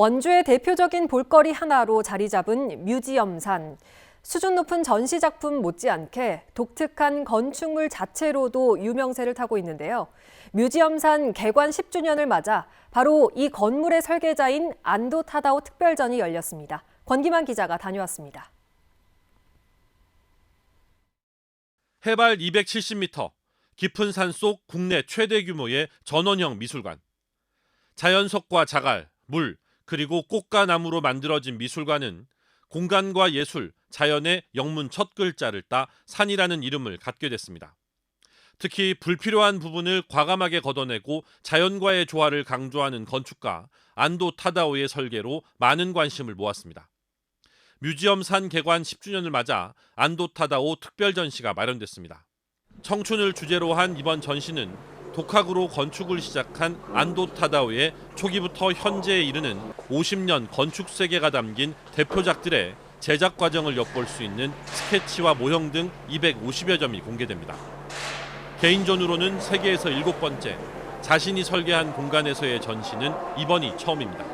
원주의 대표적인 볼거리 하나로 자리 잡은 뮤지엄산. 수준 높은 전시 작품 못지않게 독특한 건축물 자체로도 유명세를 타고 있는데요. 뮤지엄산 개관 10주년을 맞아 바로 이 건물의 설계자인 안도 타다오 특별전이 열렸습니다. 권기만 기자가 다녀왔습니다. 해발 270m, 깊은 산 속 국내 최대 규모의 전원형 미술관. 자연석과 자갈, 물, 그리고 꽃과 나무로 만들어진 미술관은 공간과 예술, 자연의 영문 첫 글자를 따 산이라는 이름을 갖게 됐습니다. 특히 불필요한 부분을 과감하게 걷어내고 자연과의 조화를 강조하는 건축가 안도 타다오의 설계로 많은 관심을 모았습니다. 뮤지엄 산 개관 10주년을 맞아 안도 타다오 특별 전시가 마련됐습니다. 청춘을 주제로 한 이번 전시는 독학으로 건축을 시작한 안도 타다오의 초기부터 현재에 이르는 50년 건축 세계가 담긴 대표작들의 제작 과정을 엿볼 수 있는 스케치와 모형 등 250여 점이 공개됩니다. 개인전으로는 세계에서 일곱 번째, 자신이 설계한 공간에서의 전시는 이번이 처음입니다.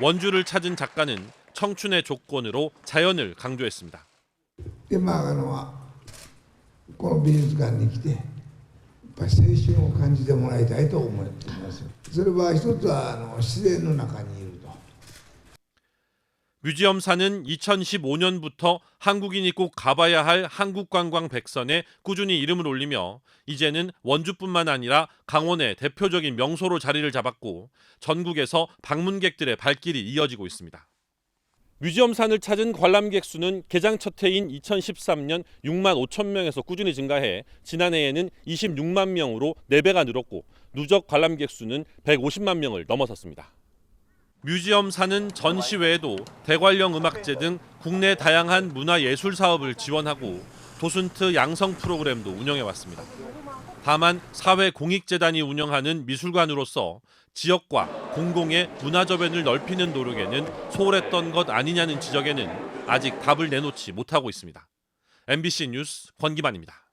원주를 찾은 작가는 청춘의 조건으로 자연을 강조했습니다. ぱり青春を感じてもらいたいと思っていますそれは一つはあの自然の中にいると 뮤지엄사는 2015년부터 한국인이 꼭 가봐야 할 한국관광 백선에 꾸준히 이름을 올리며 이제는 원주뿐만 아니라 강원의 대표적인 명소로 자리를 잡았고 전국에서 방문객들의 발길이 이어지고 있습니다. 뮤지엄산을 찾은 관람객 수는 개장 첫 해인 2013년 6만 5천 명에서 꾸준히 증가해 지난해에는 26만 명으로 4배가 늘었고 누적 관람객 수는 150만 명을 넘어섰습니다. 뮤지엄사는 전시 외에도 대관령 음악제 등 국내 다양한 문화예술 사업을 지원하고 도슨트 양성 프로그램도 운영해 왔습니다. 다만 사회 공익재단이 운영하는 미술관으로서 지역과 공공의 문화저변을 넓히는 노력에는 소홀했던 것 아니냐는 지적에는 아직 답을 내놓지 못하고 있습니다. MBC 뉴스 권기만입니다.